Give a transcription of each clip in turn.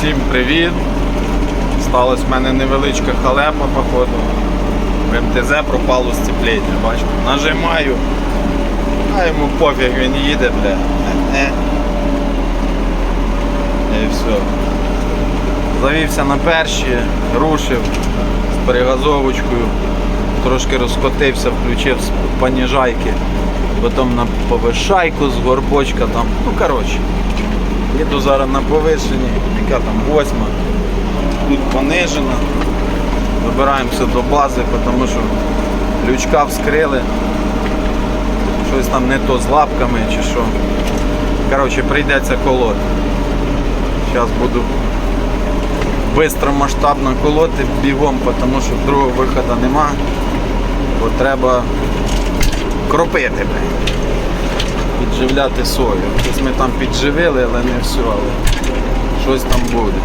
Всім привіт! Сталась в мене невеличка халепа, походу. В МТЗ пропало сцепління, бачите? Нажимаю, а йому пофіг, він їде, бля. Е-е. І все. Завівся на перші, рушив з перегазовочкою, трошки розкотився, включив з поніжайки, потім на повишайку з горбочка там. Ну коротше. Їду зараз на повишенні, яка там восьма. Тут понижена. Добираємося до бази, тому що лючка вскрили. Щось там не то з лапками чи що. Коротше, прийдеться колоти. Зараз буду швидко масштабно колоти бігом, тому що другого виходу нема. Бо треба кропити. Підживляти сою. Щось ми там підживили, але не все, але щось там буде.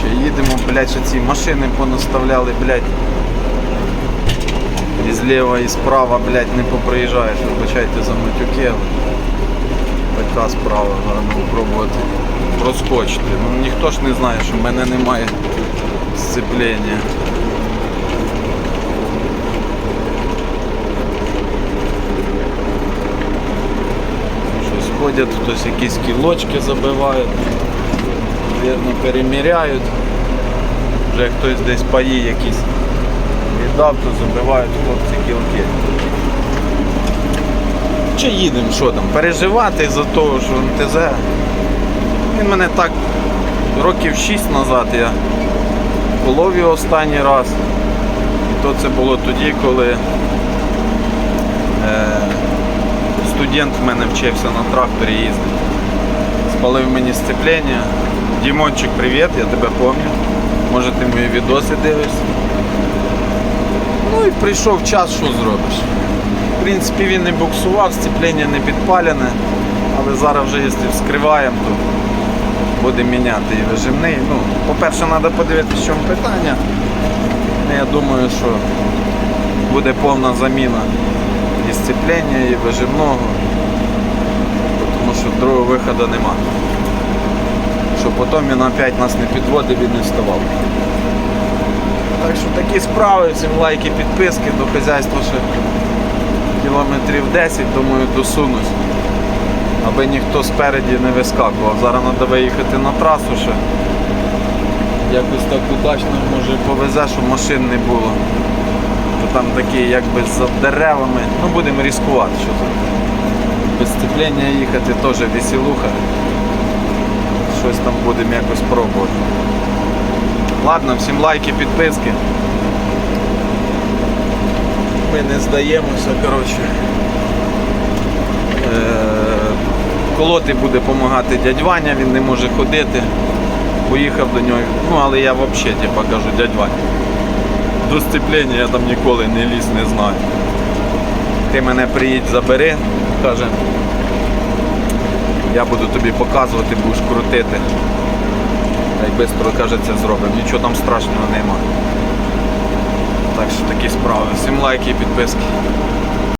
Чи їдемо, блядь, що ці машини понаставляли, блядь. І зліва, і справа, блядь, не поприїжджаєш, вибачайте за матюки, така справа, треба пробувати проскочити. Ну ніхто ж не знає, що в мене немає сцеплення. Щось ходять, хтось якісь кілочки забивають, вірно переміряють. Вже хтось десь паї якісь віддав, то забивають хлопці кілки. Чи їдемо, що там, переживати за того, що МТЗ. Він мене так років 6 назад я його останній раз. І то це було тоді, коли е, студент в мене вчився на тракторі їздити. Спалив мені сцеплення. Дімончик, привіт, я тебе пам'ятаю. Може ти мої відоси дивишся. Ну і прийшов час, що зробиш. В принципі, він не буксував, сцеплення не підпалене, але зараз вже якщо вскриваємо, то будемо міняти і вижимний. Ну, по-перше, треба подивитися, в чому питання. Я думаю, що буде повна заміна і сцеплення, і вижимного, тому що другого виходу нема. Щоб потім він опять нас не підводив і не вставав. Так що такі справи, всім лайки, підписки до хазяйства ще кілометрів 10, думаю, досунусь. Аби ніхто спереді не вискакував. Зараз треба виїхати на трасу ще. Якось так удачно може повезе, щоб машин не було. Там такі якби за деревами. Ну будемо ризикувати, що тут. Без сцеплення їхати теж веселуха. Щось там будемо якось пробувати. Ладно, всім лайки, підписки. Ми не здаємося, коротше. Е, Колоти буде допомагати дядь Ваня, він не може ходити. Поїхав до нього. Ну, але я взагалі типу, кажу, дядь Ваня. До сцеплення я там ніколи не ліз, не знаю. Ти мене приїдь, забери, каже. Я буду тобі показувати, будеш крутити. Та й швидко каже, це зробимо. Нічого там страшного нема. Так що такі справи. Всім лайки і підписки.